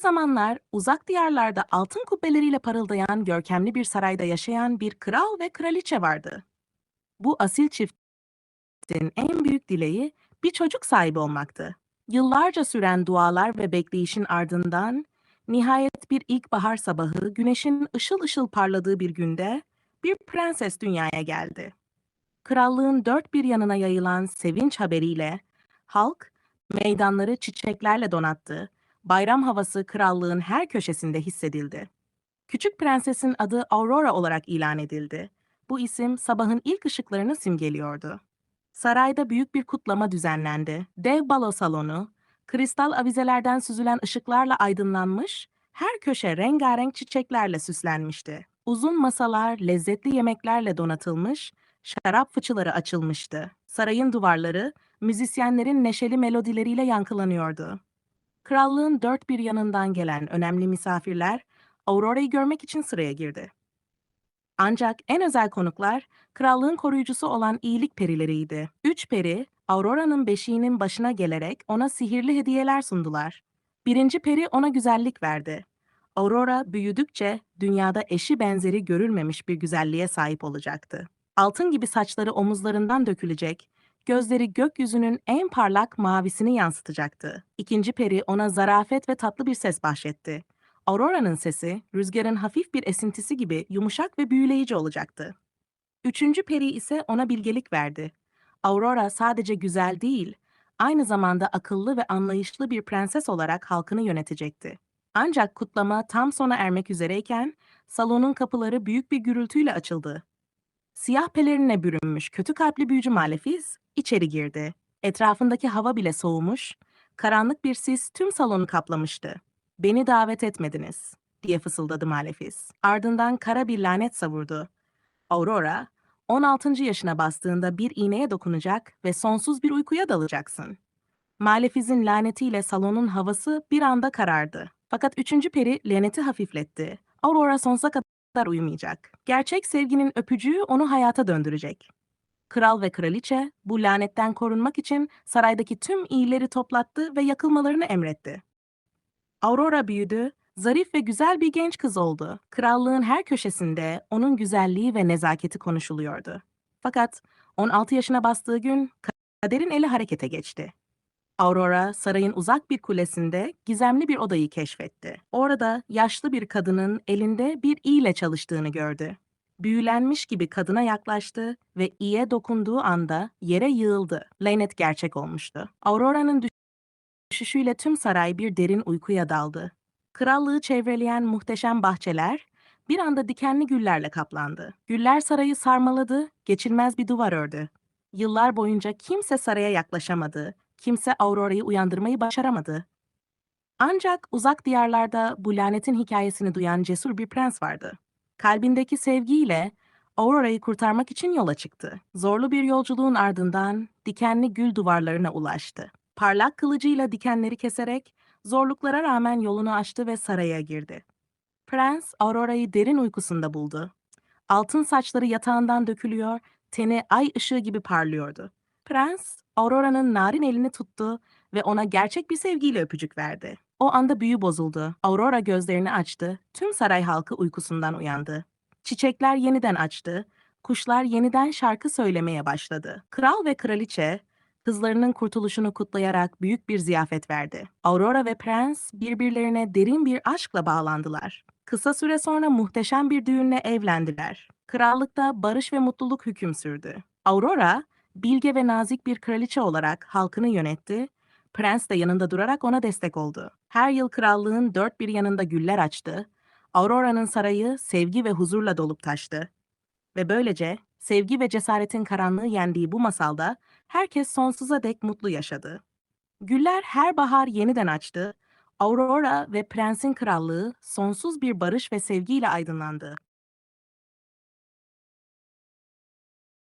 zamanlar uzak diyarlarda altın kubbeleriyle parıldayan görkemli bir sarayda yaşayan bir kral ve kraliçe vardı. Bu asil çiftin en büyük dileği bir çocuk sahibi olmaktı. Yıllarca süren dualar ve bekleyişin ardından nihayet bir ilkbahar sabahı güneşin ışıl ışıl parladığı bir günde bir prenses dünyaya geldi. Krallığın dört bir yanına yayılan sevinç haberiyle halk meydanları çiçeklerle donattı. Bayram havası krallığın her köşesinde hissedildi. Küçük prensesin adı Aurora olarak ilan edildi. Bu isim sabahın ilk ışıklarını simgeliyordu. Sarayda büyük bir kutlama düzenlendi. Dev balo salonu, kristal avizelerden süzülen ışıklarla aydınlanmış, her köşe rengarenk çiçeklerle süslenmişti. Uzun masalar lezzetli yemeklerle donatılmış, şarap fıçıları açılmıştı. Sarayın duvarları müzisyenlerin neşeli melodileriyle yankılanıyordu. Krallığın dört bir yanından gelen önemli misafirler Aurora'yı görmek için sıraya girdi. Ancak en özel konuklar krallığın koruyucusu olan iyilik perileriydi. Üç peri Aurora'nın beşiğinin başına gelerek ona sihirli hediyeler sundular. Birinci peri ona güzellik verdi. Aurora büyüdükçe dünyada eşi benzeri görülmemiş bir güzelliğe sahip olacaktı. Altın gibi saçları omuzlarından dökülecek, gözleri gökyüzünün en parlak mavisini yansıtacaktı. İkinci peri ona zarafet ve tatlı bir ses bahşetti. Aurora'nın sesi, rüzgarın hafif bir esintisi gibi yumuşak ve büyüleyici olacaktı. Üçüncü peri ise ona bilgelik verdi. Aurora sadece güzel değil, aynı zamanda akıllı ve anlayışlı bir prenses olarak halkını yönetecekti. Ancak kutlama tam sona ermek üzereyken, salonun kapıları büyük bir gürültüyle açıldı. Siyah pelerinle bürünmüş kötü kalpli büyücü Malefiz içeri girdi. Etrafındaki hava bile soğumuş, karanlık bir sis tüm salonu kaplamıştı. Beni davet etmediniz, diye fısıldadı Malefiz. Ardından kara bir lanet savurdu. Aurora, 16. yaşına bastığında bir iğneye dokunacak ve sonsuz bir uykuya dalacaksın. Malefiz'in lanetiyle salonun havası bir anda karardı. Fakat üçüncü peri laneti hafifletti. Aurora sonsuza kadar uyumayacak. Gerçek sevginin öpücüğü onu hayata döndürecek. Kral ve kraliçe bu lanetten korunmak için saraydaki tüm iyileri toplattı ve yakılmalarını emretti. Aurora büyüdü, zarif ve güzel bir genç kız oldu. Krallığın her köşesinde onun güzelliği ve nezaketi konuşuluyordu. Fakat 16 yaşına bastığı gün kaderin eli harekete geçti. Aurora, sarayın uzak bir kulesinde gizemli bir odayı keşfetti. Orada yaşlı bir kadının elinde bir iğle çalıştığını gördü. Büyülenmiş gibi kadına yaklaştı ve iğe dokunduğu anda yere yığıldı. Lanet gerçek olmuştu. Aurora'nın düşüşüyle tüm saray bir derin uykuya daldı. Krallığı çevreleyen muhteşem bahçeler bir anda dikenli güllerle kaplandı. Güller sarayı sarmaladı, geçilmez bir duvar ördü. Yıllar boyunca kimse saraya yaklaşamadı, kimse Aurora'yı uyandırmayı başaramadı. Ancak uzak diyarlarda bu lanetin hikayesini duyan cesur bir prens vardı. Kalbindeki sevgiyle Aurora'yı kurtarmak için yola çıktı. Zorlu bir yolculuğun ardından dikenli gül duvarlarına ulaştı. Parlak kılıcıyla dikenleri keserek zorluklara rağmen yolunu açtı ve saraya girdi. Prens Aurora'yı derin uykusunda buldu. Altın saçları yatağından dökülüyor, teni ay ışığı gibi parlıyordu. Prens, Aurora'nın narin elini tuttu ve ona gerçek bir sevgiyle öpücük verdi. O anda büyü bozuldu. Aurora gözlerini açtı. Tüm saray halkı uykusundan uyandı. Çiçekler yeniden açtı. Kuşlar yeniden şarkı söylemeye başladı. Kral ve kraliçe kızlarının kurtuluşunu kutlayarak büyük bir ziyafet verdi. Aurora ve prens birbirlerine derin bir aşkla bağlandılar. Kısa süre sonra muhteşem bir düğünle evlendiler. Krallıkta barış ve mutluluk hüküm sürdü. Aurora, bilge ve nazik bir kraliçe olarak halkını yönetti, prens de yanında durarak ona destek oldu. Her yıl krallığın dört bir yanında güller açtı, Aurora'nın sarayı sevgi ve huzurla dolup taştı. Ve böylece sevgi ve cesaretin karanlığı yendiği bu masalda herkes sonsuza dek mutlu yaşadı. Güller her bahar yeniden açtı, Aurora ve prensin krallığı sonsuz bir barış ve sevgiyle aydınlandı.